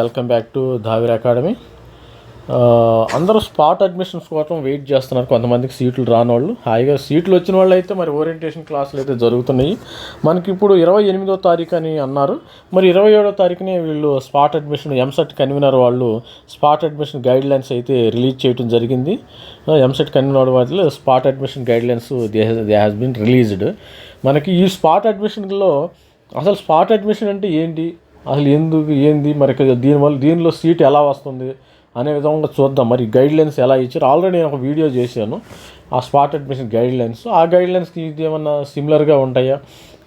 Welcome back to Dhavir academy. అందరూ spot admissions కోసం wait చేస్తున్నారు. కొంతమందికి సీట్లు రాని వాళ్ళు హాయిగా సీట్లు వచ్చిన వాళ్ళు అయితే మరి ఓరియంటేషన్ క్లాసులు అయితే జరుగుతున్నాయి. మనకి ఇప్పుడు ఇరవై ఎనిమిదో తారీఖు అని అన్నారు. మరి ఇరవై ఏడో తారీఖునే వీళ్ళు స్పాట్ అడ్మిషన్ ఎంసెట్ కన్వీనర్ వాళ్ళు స్పాట్ అడ్మిషన్ గైడ్ లైన్స్ అయితే రిలీజ్ చేయడం జరిగింది. ఎంసెట్ కన్వీనర్ వాళ్ళు spot admission guidelines they they has been released. మనకి ఈ స్పాట్ అడ్మిషన్లో అసలు స్పాట్ అడ్మిషన్ అంటే ఏంటి? అసలు ఎందుకు ఏంది మరి దీనివల్ల దీనిలో సీట్ ఎలా వస్తుంది అనే విధంగా చూద్దాం. మరి గైడ్ లైన్స్ ఎలా ఇచ్చారు? ఆల్రెడీ నేను ఒక వీడియో చేశాను. ఆ స్పాట్ అడ్మిషన్ గైడ్ లైన్స్ ఆ గైడ్ లైన్స్కి ఇది ఏమన్నా సిమిలర్గా ఉంటాయా?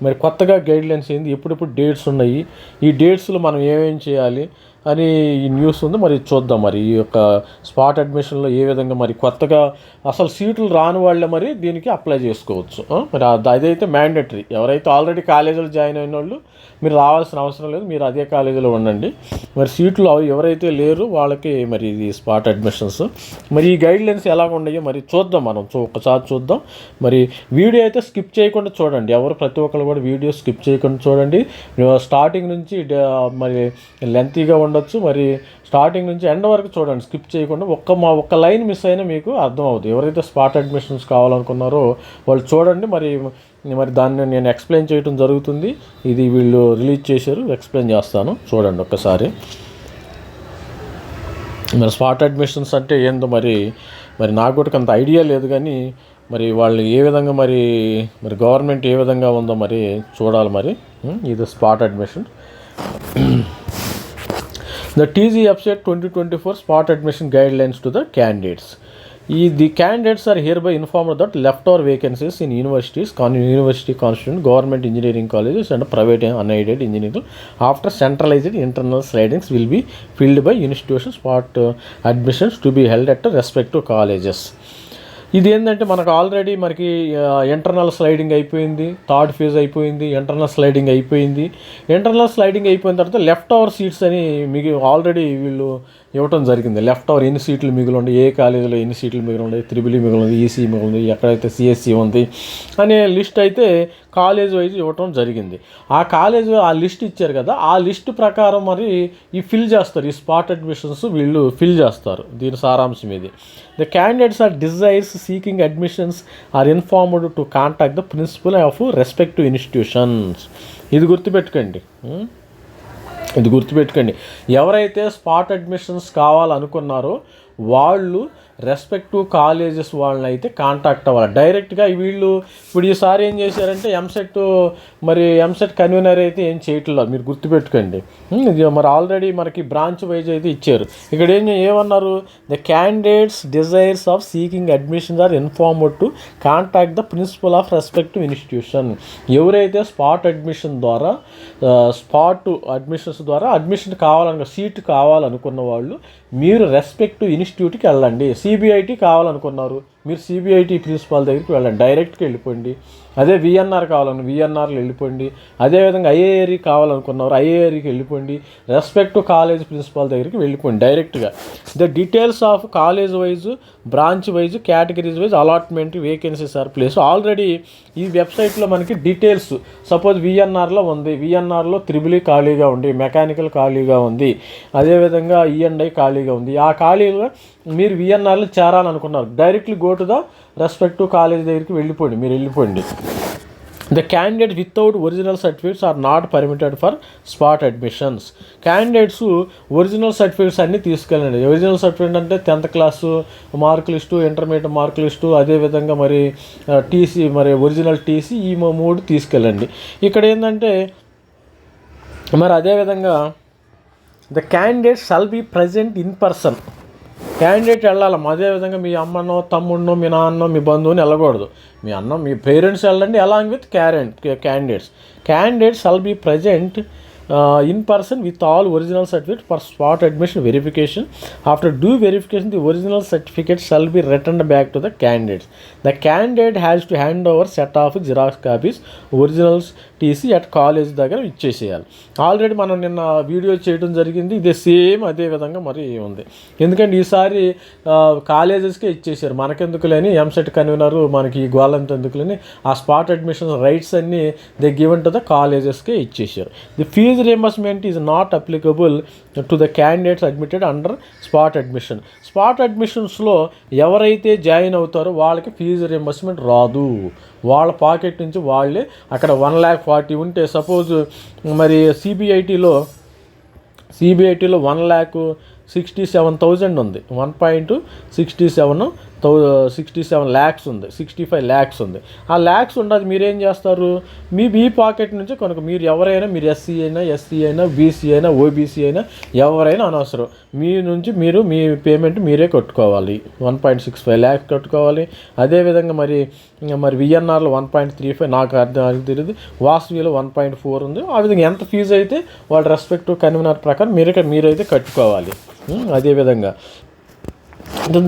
మరి కొత్తగా గైడ్ లైన్స్ ఏంది? ఎప్పుడెప్పుడు డేట్స్ ఉన్నాయి? ఈ డేట్స్లో మనం ఏమేం చేయాలి? అని ఈ న్యూస్ ఉంది. మరి చూద్దాం మరి ఈ యొక్క స్పాట్ అడ్మిషన్లో ఏ విధంగా మరి కొత్తగా అసలు సీట్లు రాని వాళ్ళే మరి దీనికి అప్లై చేసుకోవచ్చు. మరి అదైతే మ్యాండేటరీ ఎవరైతే ఆల్రెడీ కాలేజీలో జాయిన్ అయిన వాళ్ళు మీరు రావాల్సిన అవసరం లేదు. మీరు అదే కాలేజీలో ఉండండి. మరి సీట్లు అవి ఎవరైతే లేరు వాళ్ళకి మరి ఇది స్పాట్ అడ్మిషన్స్. మరి ఈ గైడ్ లైన్స్ ఎలా ఉన్నాయో మరి చూద్దాం మనం. చూ ఒకసారి చూద్దాం. మరి వీడియో అయితే స్కిప్ చేయకుండా చూడండి. ఎవరు ప్రతి ఒక్కరు కూడా వీడియో స్కిప్ చేయకుండా చూడండి. స్టార్టింగ్ నుంచి మరి లెంతీగా ఉండొచ్చు. మరి స్టార్టింగ్ నుంచి ఎండ్ వరకు చూడండి స్కిప్ చేయకుండా ఒక్క మా ఒక్క లైన్ మిస్ అయినా మీకు అర్థం అవుతుంది ఎవరైతే స్పాట్ అడ్మిషన్స్ కావాలనుకున్నారో వాళ్ళు చూడండి. మరి మరి దాన్ని నేను ఎక్స్ప్లెయిన్ చేయడం జరుగుతుంది. ఇది వీళ్ళు రిలీజ్ చేశారు ఎక్స్ప్లెయిన్ చేస్తాను. చూడండి ఒక్కసారి. మరి స్పాట్ అడ్మిషన్స్ అంటే ఏందో మరి మరి నాకు కూడా అంత ఐడియా లేదు కానీ మరి వాళ్ళు ఏ విధంగా మరి మరి గవర్నమెంట్ ఏ విధంగా ఉందో మరి చూడాలి మరి. ఇది spot admission. The TZFCAT 2024 spot admission guidelines to the candidates. The candidates are hereby informed that leftover vacancies in universities, university constituent, government engineering colleges, and private unaided engineering after centralized internal slidings will be filled by institutions. Spot uh, admissions to be held at the respective colleges. ఇది ఏంటంటే మనకు already మనకి internal sliding అయిపోయింది third phase అయిపోయింది internal sliding అయిపోయింది. Internal sliding అయిపోయిన తర్వాత left over seats అని మీకు ఆల్రెడీ వీళ్ళు ఇవ్వటం జరిగింది. లెఫ్ట్ ఓవర్ ఎన్ని సీట్లు మిగిలి ఉండే ఏ కాలేజీలో ఎన్ని సీట్లు మిగిలి ఉండే త్రిబుల్ e మిగిలి ఉంది ఈసీ మిగిలి ఉంది ఎక్కడైతే సిఎస్సి ఉంది అనే లిస్ట్ అయితే కాలేజ్ వైజ్ ఇవ్వటం జరిగింది. ఆ కాలేజ్ ఆ లిస్ట్ ఇచ్చారు కదా ఆ లిస్ట్ ప్రకారం మరి ఈ ఫిల్ చేస్తారు. ఈ స్పాట్ అడ్మిషన్స్ వీళ్ళు ఫిల్ చేస్తారు దీని సారాంశం ఇది. The candidates are desires seeking admissions are informed to contact the principal of respective institutions ఇది గుర్తుపెట్టుకోండి. Hmm? ఇది గుర్తుపెట్టుకోండి. ఎవరైతే స్పాట్ అడ్మిషన్స్ కావాలనుకున్నారో వాళ్ళు రెస్పెక్టివ్ కాలేజెస్ వాళ్ళని అయితే కాంటాక్ట్ అవ్వాలి. డైరెక్ట్గా వీళ్ళు ఇప్పుడు ఈసారి ఏం చేశారంటే ఎంసెట్ మరి ఎంసెట్ కన్వీనర్ అయితే ఏం చేయట్లేదు. మీరు గుర్తుపెట్టుకోండి. మరి ఆల్రెడీ మనకి బ్రాంచ్ వైజ్ అయితే ఇచ్చారు. ఇక్కడ ఏం ఏమన్నారు? The candidates desires of seeking admissions are informed to contact the principal of respective institution ఎవరైతే స్పాట్ అడ్మిషన్ ద్వారా స్పాట్ అడ్మిషన్స్ ద్వారా అడ్మిషన్ కావాలనుకో సీట్ కావాలనుకున్న వాళ్ళు మీరు రెస్పెక్టివ్ ఇన్స్టిట్యూట్కి వెళ్ళండి. సిబిఐటి కావాలనుకున్నారు. మీరు సిబిఐటి ప్రిన్సిపాల్ దగ్గరికి వెళ్ళండి. డైరెక్ట్గా వెళ్ళిపోండి. అదే విఎన్ఆర్ కావాలను విఎన్ఆర్లో వెళ్ళిపోండి. అదేవిధంగా ఐఏఆర్ఈ కావాలనుకున్నవారు ఐఏఆర్ఈకి వెళ్ళిపోండి. రెస్పెక్ట్ కాలేజ్ ప్రిన్సిపాల్ దగ్గరికి వెళ్ళిపోండి డైరెక్ట్గా the details of college wise branch wise categories wise allotment vacancies are place already ఈ వెబ్సైట్లో మనకి డీటెయిల్స్ సపోజ్ విఎన్ఆర్లో ఉంది. విఎన్ఆర్లో త్రిబుల్ e ఖాళీగా ఉంది. మెకానికల్ ఖాళీగా ఉంది. అదేవిధంగా ఈఎన్ఐ e ఖాళీగా ఉంది. ఆ ఖాళీలో మీరు విఎన్ఆర్లో చేరాలనుకున్నారు. Directly go to the respective college దగ్గరికి వెళ్ళిపోండి. మీరు వెళ్ళిపోండి. The candidate without original certificates are not permitted for spot admissions candidates original certificates అన్నీ తీసుకెళ్ళండి. ఒరిజినల్ సర్టిఫికేట్ అంటే tenth class mark list intermediate mark list అదేవిధంగా మరి టీసీ మరి ఒరిజినల్ టీసీ ఈ మూ- మూడు తీసుకెళ్ళండి. ఇక్కడ ఏంటంటే మరి అదేవిధంగా the candidate shall be present in person candidate వెళ్ళాలి. అదేవిధంగా మీ అమ్మనో తమ్ముడినో మీ నాన్నో మీ బంధువుని వెళ్ళకూడదు. మీ అన్న మీ పేరెంట్స్ వెళ్ళండి along with current candidates candidates all be present in person with all original certificate for spot admission verification after do verification the original certificate shall be return back to the candidates the candidate has to hand over set of xerox copies originals TC at college దగ్గర ఇచ్చేసేయాలి. Already మనం నిన్న video చేయడం జరిగింది. ఇదే same అదే విధంగా మరి ఉంది. ఎందుకంటే ఈసారి కాలేజెస్కే ఇచ్చేసారు మనకెందుకులేని ఎంసెట్ కన్వీనర్ మనకి ఈ గోలంత ఎందుకులేని ఆ స్పాట్ అడ్మిషన్ రైట్స్ అన్నీ దే గివెన్ టు ద కాలేజెస్కే ఇచ్చేసారు the fee fee reimbursement is not applicable to the candidates admitted under spot admission spot అడ్మిషన్స్లో ఎవరైతే జాయిన్ అవుతారో వాళ్ళకి ఫీజు రియంబర్స్మెంట్ రాదు. వాళ్ళ పాకెట్ నుంచి వాళ్ళే అక్కడ వన్ ల్యాక్ ఫార్టీ ఉంటే సపోజ్ మరి సిబిఐటీలో సిబిఐటీలో one lakh sixty seven thousand ఉంది. One point sixty seven thou sixty seven lakhs ఉంది సిక్స్టీ ఫైవ్ ల్యాక్స్ ఉంది. ఆ ల్యాక్స్ ఉండదు మీరేం చేస్తారు? మీ మీ పాకెట్ నుంచి కనుక మీరు ఎవరైనా మీరు ఎస్సీ అయినా ఎస్సీ అయినా బీసీ అయినా ఓబీసీ అయినా ఎవరైనా అనవసరం. మీ నుంచి మీరు మీ పేమెంట్ మీరే కట్టుకోవాలి. One point six five lakhs కట్టుకోవాలి. అదేవిధంగా మరి మరి విఎన్ఆర్లో వన్ పాయింట్ త్రీ ఫైవ్ నాకు అర్థం నాకు తెలియదు వాసవిలో వన్ పాయింట్ ఫోర్ ఉంది. ఆ విధంగా ఎంత ఫీజు అయితే వాళ్ళ రెస్పెక్టివ్ కన్వీనర్ ప్రకారం మీరే మీరైతే కట్టుకోవాలి. అదేవిధంగా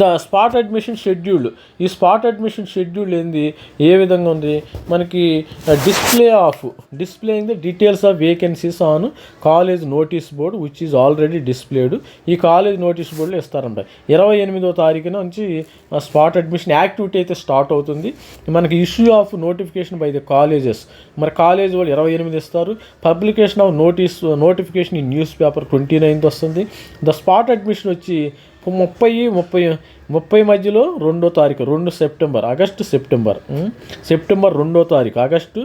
ద స్పాట్ అడ్మిషన్ షెడ్యూల్. ఈ స్పాట్ అడ్మిషన్ షెడ్యూల్ ఏంది? ఏ విధంగా ఉంది? మనకి display of displaying the details of vacancies on college notice board which is already displayed ఈ కాలేజ్ నోటీస్ బోర్డులో ఇస్తారంట. ఇరవై ఎనిమిదో తారీఖున నుంచి స్పాట్ అడ్మిషన్ యాక్టివిటీ అయితే స్టార్ట్ అవుతుంది. మనకి issue of notification by the colleges మరి కాలేజ్ వాళ్ళు ఇరవై ఎనిమిది ఇస్తారు. పబ్లికేషన్ ఆఫ్ నోటీస్ నోటిఫికేషన్ ఈ న్యూస్ పేపర్ ట్వంటీ నైన్త్ వస్తుంది. ద స్పాట్ అడ్మిషన్ వచ్చి ముప్పై ముప్పై ముప్పై మధ్యలో రెండో తారీఖు రెండు సెప్టెంబర్ ఆగస్టు సెప్టెంబర్ సెప్టెంబర్ రెండో తారీఖు ఆగస్టు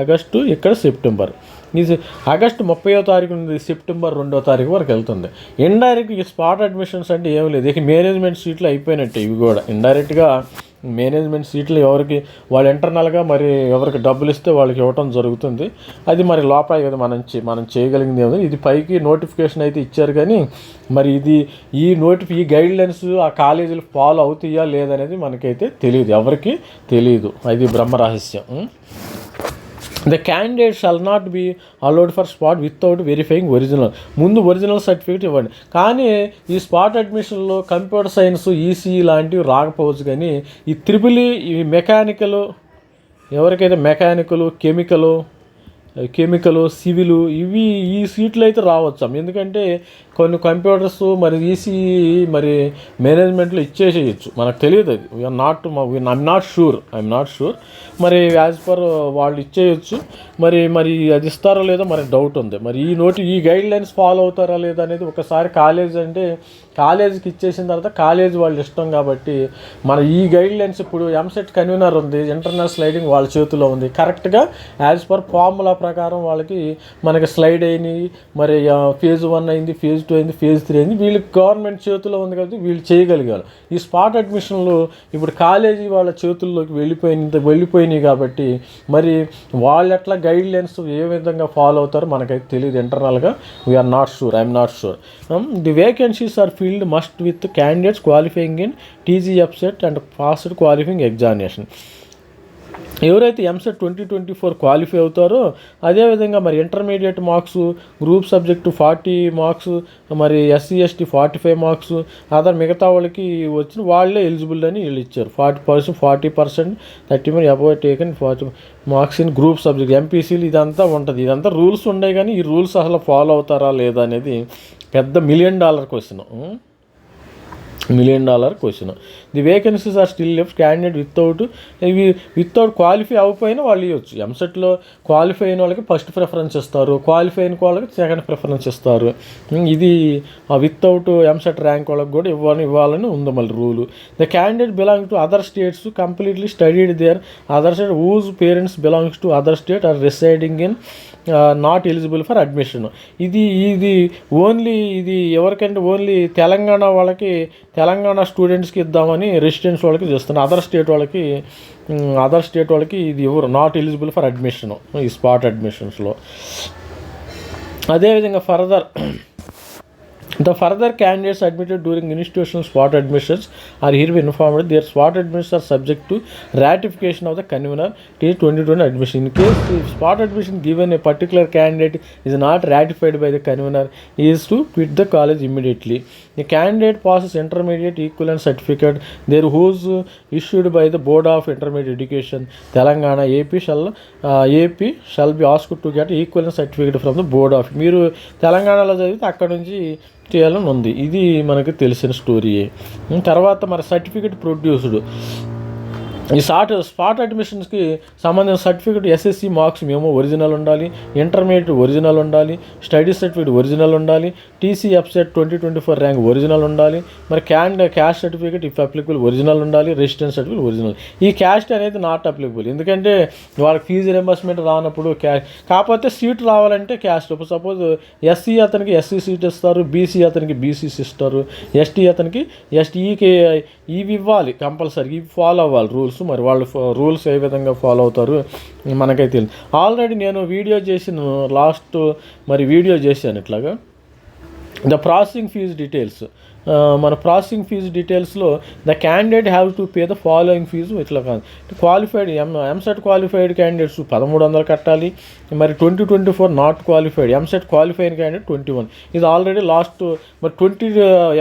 ఆగస్టు ఇక్కడ సెప్టెంబర్. ఇది ఆగస్టు ముప్పయో తారీఖు నుండి సెప్టెంబర్ రెండో తారీఖు వరకు వెళ్తుంది. ఇండైరెక్ట్ ఈ స్పాట్ అడ్మిషన్స్ అంటే ఏం లేదు. ఇక మేనేజ్మెంట్ సీట్లు అయిపోయినట్టే ఇవి కూడా. ఇండైరెక్ట్గా మేనేజ్మెంట్ సీట్లు ఎవరికి వాళ్ళు ఇంటర్నల్గా మరి ఎవరికి డబ్బులు ఇస్తే వాళ్ళకి ఇవ్వటం జరుగుతుంది. అది మరి లోపాయి కదా మనం మనం చేయగలిగింది ఏమో ఇది పైకి నోటిఫికేషన్ అయితే ఇచ్చారు కానీ మరి ఇది ఈ నోటిఫి ఈ గైడ్ లైన్స్ ఆ కాలేజీలు ఫాలో అవుతాయా లేదనేది మనకైతే తెలియదు ఎవరికి తెలియదు అది బ్రహ్మ రహస్యం. The candidate shall not be allowed for spot without verifying original ముందు ఒరిజినల్ సర్టిఫికేట్ ఇవ్వండి. కానీ ఈ స్పాట్ అడ్మిషన్లో కంప్యూటర్ సైన్స్ ఈసీఈ లాంటివి రాకపోవచ్చు కానీ ఈ త్రిపులి e, ఈ మెకానికల్ ఎవరికైతే మెకానికలు కెమికలు కెమికలు సివిలు ఇవి ఈ సీట్లు అయితే రావచ్చు. ఎందుకంటే కొన్ని కంప్యూటర్స్ మరి ఈసీ మరి మేనేజ్మెంట్లో ఇచ్చేసేయచ్చు. మనకు తెలియదు అది. We are not I'm not sure I'm not sure మరి యాజ్ పర్ వాళ్ళు ఇచ్చేయచ్చు. మరి మరి అది ఇస్తారో లేదో మరి డౌట్ ఉంది. మరి ఈ నోటి ఈ గైడ్ లైన్స్ ఫాలో అవుతారా లేదా అనేది ఒకసారి కాలేజ్ అంటే కాలేజీకి ఇచ్చేసిన తర్వాత కాలేజ్ వాళ్ళు ఇష్టం కాబట్టి మన ఈ గైడ్ లైన్స్ ఇప్పుడు ఎంసెట్ కన్వీనర్ ఉంది ఇంటర్నల్ స్లైడింగ్ వాళ్ళ చేతిలో ఉంది. కరెక్ట్గా యాజ్ పర్ ఫార్ములా ప్రకారం వాళ్ళకి మనకి స్లైడ్ అయినాయి. మరి ఫేజ్ వన్ అయింది ఫేజ్ టూ అయింది ఫేజ్ త్రీ అయింది. వీళ్ళకి గవర్నమెంట్ చేతిలో ఉంది కాబట్టి వీళ్ళు చేయగలిగారు. ఈ స్పాట్ అడ్మిషన్లు ఇప్పుడు కాలేజీ వాళ్ళ చేతుల్లోకి వెళ్ళిపోయినంత వెళ్ళిపోయినాయి కాబట్టి మరి వాళ్ళు ఎట్లా గైడ్ లైన్స్ ఏ విధంగా ఫాలో అవుతారో మనకైతే తెలియదు ఇంటర్నల్గా. We are not sure I'm not sure the vacancies are filled must with candidates qualifying in TG EAPCET and passed qualifying examination ఎవరైతే EAMCET twenty twenty four qualify అవుతారో అదేవిధంగా మరి intermediate marks group subject forty marks మరి SC ST forty five marks other మిగతా వాళ్ళకి వచ్చిన వాళ్ళే eligible అని వీళ్ళు ఇచ్చారు. Forty percent forty percent thirty మరి above taken forty marks in group subject ఎంపీసీలు ఇదంతా ఉంటుంది. ఇదంతా రూల్స్ ఉన్నాయి కానీ ఈ రూల్స్ అసలు ఫాలో అవుతారా లేదా అనేది పెద్ద million dollar question million dollar question the vacancies are still left candidate without ఇవి వితౌట్ క్వాలిఫై అవ్వకపోయినా వాళ్ళు ఇవ్వచ్చు. ఎంసెట్లో క్వాలిఫై అయిన వాళ్ళకి ఫస్ట్ ప్రిఫరెన్స్ ఇస్తారు. క్వాలిఫై అయిన వాళ్ళకి సెకండ్ ప్రిఫరెన్స్ ఇస్తారు. ఇది వితౌట్ ఎంసెట్ ర్యాంక్ వాళ్ళకి కూడా ఇవ్వాలని ఇవ్వాలని ఉంది మళ్ళీ rule the candidate belong to other states completely studied there other state whose parents belongs to other state are residing in not eligible for admission ఇది ఇది ఓన్లీ ఇది ఎవరికంటే ఓన్లీ తెలంగాణ వాళ్ళకి తెలంగాణ స్టూడెంట్స్కి ఇద్దామని రెసిడెంట్స్ వాళ్ళకి చేస్తున్నారు అదర్ స్టేట్ వాళ్ళకి అదర్ స్టేట్ వాళ్ళకి ఇది ఎవరు నాట్ ఎలిజిబుల్ ఫర్ అడ్మిషన్ ఈ స్పాట్ అడ్మిషన్స్లో అదేవిధంగా further The further candidates admitted during institutional spot admissions are hereby informed their spot admissions are subject to ratification of the convener till 2020 admission. In case if spot admission given a particular candidate is not ratified by the convener, he is to quit the college immediately. The candidate passes intermediate equivalent certificate there whose uh, issued by the Board of Intermediate Education, Telangana, AP shall uh, AP shall be asked to get equivalent certificate from the Board of మీరు తెలంగాణలో చదివితే అక్కడ నుంచి చేయాలని ఉంది ఇది మనకు తెలిసిన స్టోరీయే ఉం, తర్వాత మరి సర్టిఫికెట్ ప్రొడ్యూస్డ్ ఈ సాట్ స్పాట్ అడ్మిషన్స్కి సంబంధించిన సర్టిఫికేట్ ఎస్ఎస్సి మార్క్స్ మేము ఒరిజినల్ ఉండాలి ఇంటర్మీడియట్ ఒరిజినల్ ఉండాలి స్టడీ సర్టిఫికేట్ ఒరిజినల్ ఉండాలి TC EAPCET twenty twenty four rank original ఉండాలి మరి can cash certificate if applicable original ఉండాలి రెసిడెన్స్ సర్టిఫికేట్ ఒరిజినల్. ఈ క్యాస్ట్ అనేది నాట్ అప్లికబుల్. ఎందుకంటే వాళ్ళకి ఫీజు రింబర్స్మెంట్ రానప్పుడు క్యాష్ కాకపోతే సీట్ రావాలంటే క్యాస్ట్. ఇప్పుడు సపోజ్ ఎస్సీ అతనికి ఎస్సీ సీట్ ఇస్తారు బీసీ అతనికి బీసీసీ ఇస్తారు ఎస్టీ అతనికి ఎస్టీకి ఇవి ఇవ్వాలి కంపల్సరీ ఇవి ఫాలో అవ్వాలి రూల్స్ మరి వాళ్ళు రూల్స్ ఏ విధంగా ఫాలో అవుతారు మనకైతే తెలియదు ఆల్రెడీ నేను వీడియో చేసిన లాస్ట్ మరి వీడియో చేశాను ఇట్లాగా. The processing fees details. మన processing fee డీటెయిల్స్లో the candidate have to pay the following fee ఇట్లా కాదు. క్వాలిఫైడ్ ఎం ఎంసెట్ క్వాలిఫైడ్ క్యాండిడేట్స్ పదమూడు వందలు కట్టాలి. మరి twenty twenty four not qualified EAMCET qualified candidate twenty one ఇది ఆల్రెడీ లాస్ట్ మరి ట్వంటీ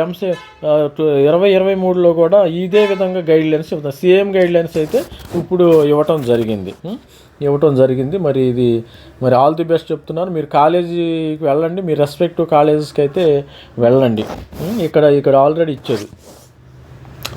ఎంసె uh, uh, ఇరవై ఇరవై మూడులో కూడా ఇదే విధంగా గైడ్ లైన్స్ ఇవ్వడం సేమ్ గైడ్ లైన్స్ అయితే ఇప్పుడు ఇవ్వటం జరిగింది. ఇవ్వటం జరిగింది. మరి ఇది మరి ఆల్ ది బెస్ట్ చెప్తున్నారు. మీరు కాలేజీకి వెళ్ళండి. మీ రెస్పెక్టివ్ కాలేజెస్కి అయితే వెళ్ళండి. ఇక్కడ ఇక్కడ ఆల్రెడీ ఇచ్చారు.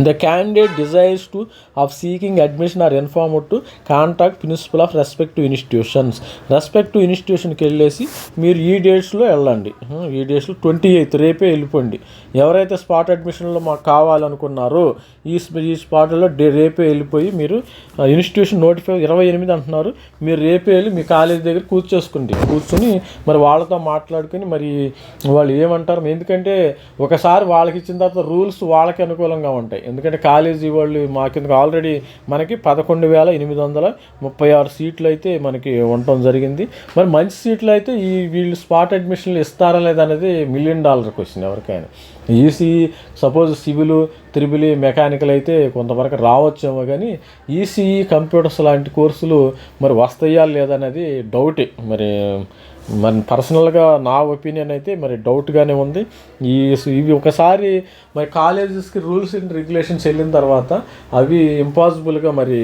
The candidate desires to of seeking admission are inform to contact principal of respective institutions respective ఇన్స్టిట్యూషన్కి వెళ్ళేసి మీరు ఈ డేట్స్లో వెళ్ళండి. Hmm, ఈ డేట్స్లో ట్వంటీ ఎయిత్ రేపే వెళ్ళిపోండి. ఎవరైతే స్పాట్ అడ్మిషన్లో మాకు కావాలనుకున్నారో ఈ ఈ స్పాట్లో డే రేపే వెళ్ళిపోయి మీరు ఇన్స్టిట్యూషన్ నోటిఫై ఇరవై ఎనిమిది అంటున్నారు. మీరు రేపే వెళ్ళి మీ కాలేజ్ దగ్గర కూర్చోసుకోండి కూర్చొని మరి వాళ్ళతో మాట్లాడుకొని మరి వాళ్ళు ఏమంటారు? ఎందుకంటే ఒకసారి వాళ్ళకి ఇచ్చిన తర్వాత రూల్స్ వాళ్ళకి అనుకూలంగా ఉంటాయి. ఎందుకంటే కాలేజీ వాళ్ళు మా కింద ఆల్రెడీ మనకి పదకొండు వేల ఎనిమిది వందల ముప్పై ఆరు సీట్లు అయితే మనకి ఉండటం జరిగింది. మరి మంచి సీట్లు అయితే ఈ వీళ్ళు స్పాట్ అడ్మిషన్లు ఇస్తారా లేదనేది మిలియన్ డాలర్ క్వశ్చన్ ఎవరికైనా. EC suppose civil triple mechanical అయితే కొంతవరకు రావచ్చేమో కానీ ఈసీఈ కంప్యూటర్స్ లాంటి కోర్సులు మరి వస్తాయా లేదనేది డౌటే. మరి మరి పర్సనల్గా నా ఒపీనియన్ అయితే మరి డౌట్గానే ఉంది. ఈ ఇవి ఒకసారి మరి కాలేజెస్కి రూల్స్ అండ్ రెగ్యులేషన్స్ వెళ్ళిన తర్వాత అవి ఇంపాసిబుల్గా మరి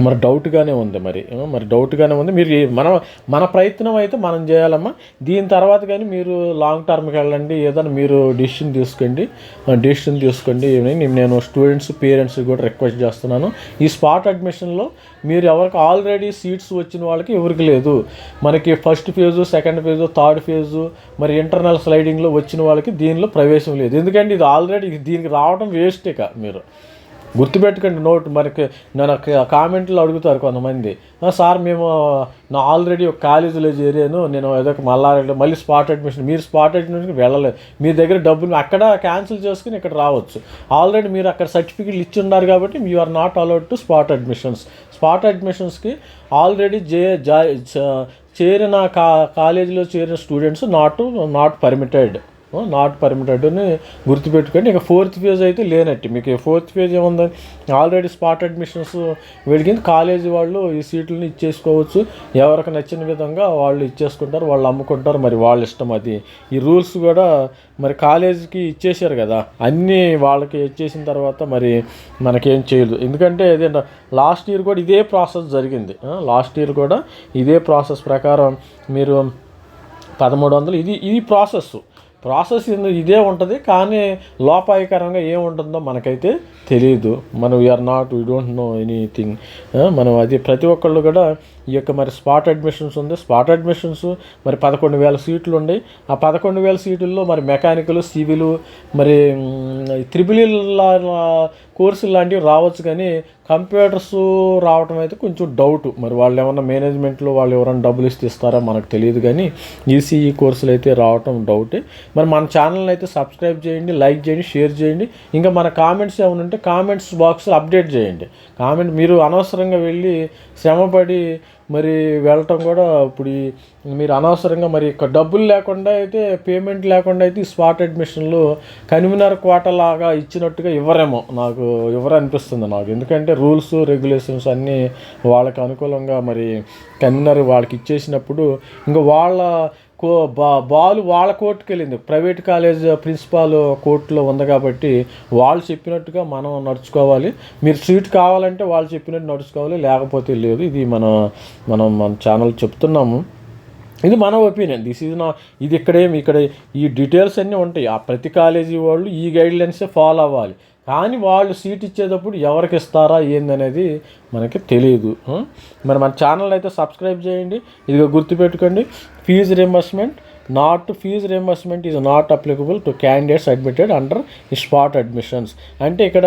మరి డౌట్గానే ఉంది మరి. మరి డౌట్గానే ఉంది. మీరు మనం మన మన ప్రయత్నం అయితే మనం చేయాలమ్మా. దీని తర్వాత కానీ మీరు లాంగ్ టర్మ్కి వెళ్ళండి. ఏదైనా మీరు డిసిషన్ తీసుకోండి. డిసిషన్ తీసుకోండి. నేను- నేను స్టూడెంట్స్ పేరెంట్స్ కూడా రిక్వెస్ట్ చేస్తున్నాను. ఈ స్పాట్ అడ్మిషన్లో మీరు ఎవరికి ఆల్రెడీ సీట్స్ వచ్చిన వాళ్ళకి ఎవరికి లేదు. మనకి first phase second phase third phase మరి ఇంటర్నల్ స్లైడింగ్లో వచ్చిన వాళ్ళకి దీనిలో ప్రవేశం లేదు. ఎందుకంటే ఇది ఆల్రెడీ దీనికి రావడం వేస్టే ఇక మీరు. గుర్తుపెట్టుకోండి నోట్. మనకి నన్ను కామెంట్లో అడుగుతారు కొంతమంది. సార్ మేము నా ఆల్రెడీ ఒక కాలేజీలో చేరాను. నేను ఏదో ఒక మల్లారెడ్డి మళ్ళీ స్పాట్ అడ్మిషన్. మీరు స్పాట్ అడ్మిషన్కి వెళ్ళలేదు. మీ దగ్గర డబ్బులు అక్కడ క్యాన్సిల్ చేసుకుని ఇక్కడ రావచ్చు. ఆల్రెడీ మీరు అక్కడ సర్టిఫికెట్లు ఇచ్చి ఉన్నారు కాబట్టి you are not allowed to spot admissions spot అడ్మిషన్స్కి already జే జా చేరిన కా కాలేజీలో చేరిన students not not permitted not permitted అని గుర్తుపెట్టుకోండి. ఇక ఫోర్త్ ఫేజ్ అయితే లేనట్టు. మీకు ఫోర్త్ ఫేజ్ ఏముంది ఆల్రెడీ స్పాట్ అడ్మిషన్స్ వెడిగింది కాలేజీ వాళ్ళు ఈ సీట్లను ఇచ్చేసుకోవచ్చు. ఎవరికి నచ్చిన విధంగా వాళ్ళు ఇచ్చేసుకుంటారు వాళ్ళు అమ్ముకుంటారు. మరి వాళ్ళ ఇష్టం అది. ఈ రూల్స్ కూడా మరి కాలేజీకి ఇచ్చేసారు కదా. అన్నీ వాళ్ళకి ఇచ్చేసిన తర్వాత మరి మనకేం చేయదు. ఎందుకంటే ఇదేంట లాస్ట్ ఇయర్ కూడా ఇదే ప్రాసెస్ జరిగింది. లాస్ట్ ఇయర్ కూడా ఇదే ప్రాసెస్ ప్రకారం మీరు పదమూడు వందలు. ఇది ఇది ప్రాసెస్ ప్రాసెస్ ఇదే ఉంటుంది కానీ లోపాయకరంగా ఏముంటుందో మనకైతే తెలియదు మనం we are not we don't know anything మనం అది ప్రతి ఒక్కళ్ళు కూడా ఈ యొక్క మరి స్పాట్ అడ్మిషన్స్ ఉంది. స్పాట్ అడ్మిషన్స్ మరి పదకొండు వేల సీట్లు ఉన్నాయి ఆ పదకొండు వేల సీట్లలో మరి మెకానికల్ సివిలు మరి త్రిబుల్ కోర్సులు లాంటివి రావచ్చు కానీ కంప్యూటర్స్ రావటం అయితే కొంచెం డౌట్ మరి వాళ్ళు ఏమన్నా మేనేజ్మెంట్లో వాళ్ళు ఎవరైనా డబ్బులు ఇస్తే ఇస్తారా మనకు తెలియదు కానీ ఈసీఈ కోర్సులు అయితే రావటం డౌటే మరి మన ఛానల్ని అయితే సబ్స్క్రైబ్ చేయండి లైక్ చేయండి షేర్ చేయండి. ఇంకా మన కామెంట్స్ ఏమైనా ఉంటే కామెంట్స్ బాక్స్లో అప్డేట్ చేయండి. కామెంట్ మీరు అనవసరంగా వెళ్ళి శ్రమపడి మరి వెళ్ళటం కూడా ఇప్పుడు ఈ- మీరు అనవసరంగా మరి డబ్బులు లేకుండా అయితే పేమెంట్ లేకుండా అయితే ఈ స్పాట్ అడ్మిషన్లు కన్వీనర్ కోట లాగా ఇచ్చినట్టుగా ఇవ్వరేమో నాకు ఇవ్వరనిపిస్తుంది నాకు. ఎందుకంటే రూల్స్ రెగ్యులేషన్స్ అన్నీ వాళ్ళకి అనుకూలంగా మరి కన్వీనర్ వాళ్ళకి ఇచ్చేసినప్పుడు ఇంకా వాళ్ళ కో బా బాల్ వాళ్ళ కోర్టుకి వెళ్ళింది. ప్రైవేట్ కాలేజ్ ప్రిన్సిపాల్ కోర్టులో ఉంది కాబట్టి వాళ్ళు చెప్పినట్టుగా మనం నడుచుకోవాలి. మీరు సీట్ కావాలంటే వాళ్ళు చెప్పినట్టు నడుచుకోవాలి. లేకపోతే లేదు. ఇది మన మనం మన ఛానల్ చెప్తున్నాము. ఇది మన ఒపీనియన్ దిస్ ఈజ్ నా ఇది ఇక్కడేమి ఇక్కడ ఈ డీటెయిల్స్ అన్నీ ఉంటాయి. ఆ ప్రతి కాలేజీ వాళ్ళు ఈ గైడ్లైన్సే ఫాలో అవ్వాలి. కానీ వాళ్ళు సీట్ ఇచ్చేటప్పుడు ఎవరికి ఇస్తారా ఏందనేది మనకి తెలియదు మరి మన ఛానల్ అయితే సబ్స్క్రైబ్ చేయండి. ఇదిగో గుర్తుపెట్టుకోండి. Fee reimbursement not fee reimbursement is not applicable to candidates admitted under spot admissions అంటే ఇక్కడ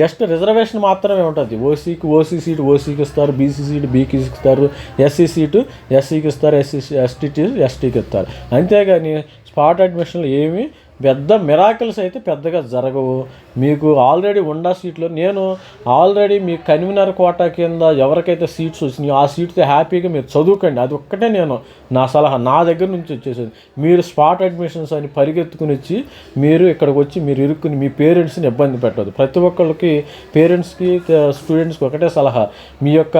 జస్ట్ రిజర్వేషన్ మాత్రమే ఉంటుంది. ఓసీకి ఓసీ సీట్ ఓసీకి ఇస్తారు బీసీ సీట్ బీకి ఇస్తారు ఎస్సీ సీటు ఎస్సీకి ఇస్తారు ఎస్సీ ఎస్టీ ఎస్టీకి ఇస్తారు. అంతేగాని స్పాట్ అడ్మిషన్లు ఏమీ పెద్ద మిరాకిల్స్ అయితే పెద్దగా జరగవు. మీకు ఆల్రెడీ ఉండా సీట్లో నేను ఆల్రెడీ మీ కన్వీనర్ కోటా కింద ఎవరికైతే సీట్స్ వచ్చినాయో ఆ సీట్తో హ్యాపీగా మీరు చదువుకోండి. అది ఒక్కటే నేను నా సలహా. నా దగ్గర నుంచి వచ్చేసింది. మీరు స్పాట్ అడ్మిషన్స్ అని పరిగెత్తుకుని వచ్చి మీరు ఇక్కడికి వచ్చి మీరు ఇరుక్కుని మీ పేరెంట్స్ని ఇబ్బంది పెట్టదు ప్రతి ఒక్కళ్ళకి పేరెంట్స్కి స్టూడెంట్స్కి ఒకటే సలహా. మీ యొక్క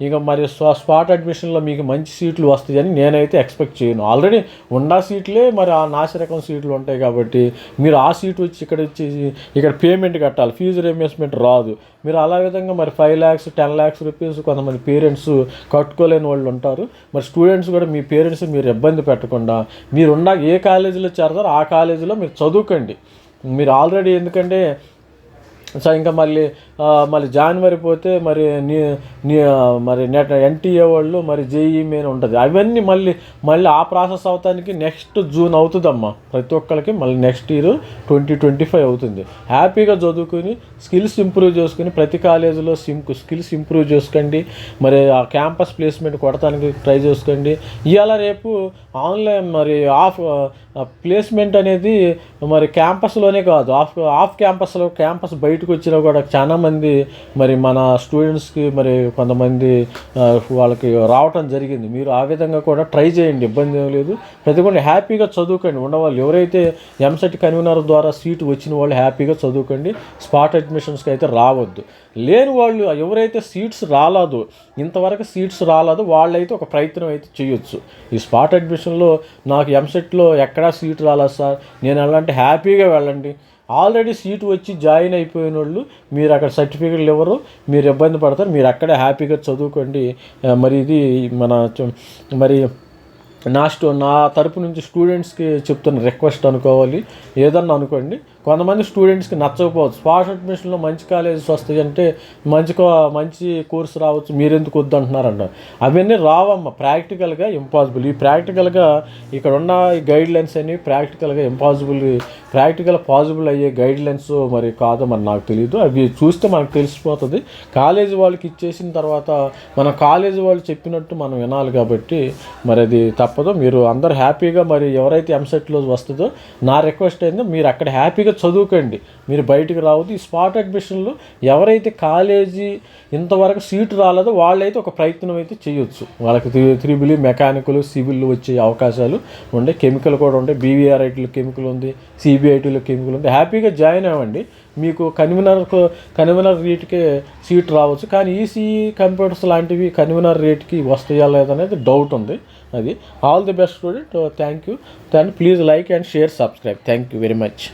ఇక మరి స్పాట్ అడ్మిషన్లో మీకు మంచి సీట్లు వస్తాయని నేనైతే ఎక్స్పెక్ట్ చేయను. ఆల్రెడీ ఉండా సీట్లే మరి ఆ నాసిరకం సీట్లు ఉంటాయి కాబట్టి మీరు ఆ సీట్ వచ్చి ఇక్కడ వచ్చి ఇక్కడ పేమెంట్ కట్టాలి. ఫీజు రియంబర్స్మెంట్ రాదు. మీరు అలా విధంగా మరి five lakhs ten lakhs rupees కొంతమంది పేరెంట్స్ కట్టుకోలేని వాళ్ళు ఉంటారు. మరి స్టూడెంట్స్ కూడా మీ పేరెంట్స్ మీరు ఇబ్బంది పెట్టకుండా మీరు ఉన్న ఏ కాలేజీలో చేరతారో ఆ కాలేజీలో మీరు చదువుకోండి. మీరు ఆల్రెడీ ఎందుకంటే సో ఇంకా మళ్ళీ మళ్ళీ జనవరి పోతే మరి నీ మరి నెట్ ఎన్టీఏ వాళ్ళు మరి జేఈ మెయిన్ ఉంటుంది. అవన్నీ మళ్ళీ మళ్ళీ ఆ ప్రాసెస్ అవుతానికి నెక్స్ట్ జూన్ అవుతుందమ్మా. ప్రతి ఒక్కరికి మళ్ళీ next year twenty twenty five అవుతుంది హ్యాపీగా చదువుకుని స్కిల్స్ ఇంప్రూవ్ చేసుకుని ప్రతి కాలేజీలో సిమ్ స్కిల్స్ ఇంప్రూవ్ చేసుకోండి. మరి ఆ క్యాంపస్ ప్లేస్మెంట్ కొడటానికి ట్రై చేసుకోండి. ఇవాళ రేపు ఆన్లైన్ మరి ఆఫ్ ప్లేస్మెంట్ అనేది మరి క్యాంపస్లోనే కాదు. ఆఫ్ ఆఫ్ క్యాంపస్లో క్యాంపస్ బయట బయటకు వచ్చినా కూడా చాలామంది మరి మన స్టూడెంట్స్కి మరి కొంతమంది వాళ్ళకి రావటం జరిగింది. మీరు ఆ విధంగా కూడా ట్రై చేయండి ఇబ్బంది ఏం లేదు. ప్రతి హ్యాపీగా చదువుకోండి. ఉండవాళ్ళు ఎవరైతే ఎంసెట్ కన్వీనర్ ద్వారా సీటు వచ్చిన వాళ్ళు హ్యాపీగా చదువుకోండి. స్పాట్ అడ్మిషన్స్కి అయితే రావద్దు. లేని వాళ్ళు ఎవరైతే సీట్స్ రాలేదు ఇంతవరకు సీట్స్ రాలేదు వాళ్ళైతే ఒక ప్రయత్నం అయితే చేయొచ్చు. ఈ స్పాట్ అడ్మిషన్లో నాకు ఎంసెట్లో ఎక్కడా సీట్ రాలేదు సార్. నేను వెళ్ళాలంటే హ్యాపీగా వెళ్ళండి. ఆల్రెడీ సీట్ వచ్చి జాయిన్ అయిపోయిన వాళ్ళు మీరు అక్కడ సర్టిఫికెట్లు ఇవ్వరు మీరు ఇబ్బంది పడతారు మీరు అక్కడే హ్యాపీగా చదువుకోండి. మరి ఇది మన మరి నా స్టూ నా తరపు నుంచి స్టూడెంట్స్కి చెప్తున్న రిక్వెస్ట్ అనుకోవాలి. ఏదన్నా అనుకోండి కొంతమంది స్టూడెంట్స్కి నచ్చకపోవచ్చు. స్పాట్ అడ్మిషన్లో మంచి కాలేజెస్ వస్తాయి అంటే మంచి కో- మంచి కోర్స్ రావచ్చు మీరెందుకు వద్దు అంటున్నారంట. అవన్నీ రావమ్మ. ప్రాక్టికల్గా ఇంపాసిబుల్ ఈ ప్రాక్టికల్గా ఇక్కడ ఉన్న ఈ గైడ్ లైన్స్ అన్ని ప్రాక్టికల్గా ఇంపాసిబుల్ ప్రాక్టికల్ పాసిబుల్ అయ్యే గైడ్ లైన్స్ మరి కాదో మరి నాకు తెలియదు అవి చూస్తే మనకు తెలిసిపోతుంది. కాలేజీ వాళ్ళకి ఇచ్చేసిన తర్వాత మన కాలేజీ వాళ్ళు చెప్పినట్టు మనం వినాలి కాబట్టి మరి అది తప్పదు. మీరు అందరు హ్యాపీగా మరి ఎవరైతే ఎంసెట్లో వస్తుందో నా రిక్వెస్ట్ అయిందో మీరు అక్కడ హ్యాపీగా చదువుకోండి. మీరు బయటికి రావద్దు. ఈ స్పాట్ అడ్మిషన్లో ఎవరైతే కాలేజీ ఇంతవరకు సీటు రాలేదో వాళ్ళైతే ఒక ప్రయత్నం అయితే చేయొచ్చు. వాళ్ళకి త్రిబుల్ మెకానికల్ సివిల్ వచ్చే అవకాశాలు ఉండే కెమికల్ కూడా ఉంటాయి బీవీఆర్ఐటీలో కెమికల్ ఉంది సిబిఐటీలో కెమికల్ ఉంది. హ్యాపీగా జాయిన్ అవ్వండి. మీకు కన్వీనర్ కన్వీనర్ రేట్కే సీట్ రావచ్చు. కానీ ఈసీఈ కంప్యూటర్స్ లాంటివి కన్వీనర్ రేట్కి వస్తాయా లేదనేది డౌట్ ఉంది. అది all the best student. Thank you దాన్ని please like and share subscribe. Thank you very much.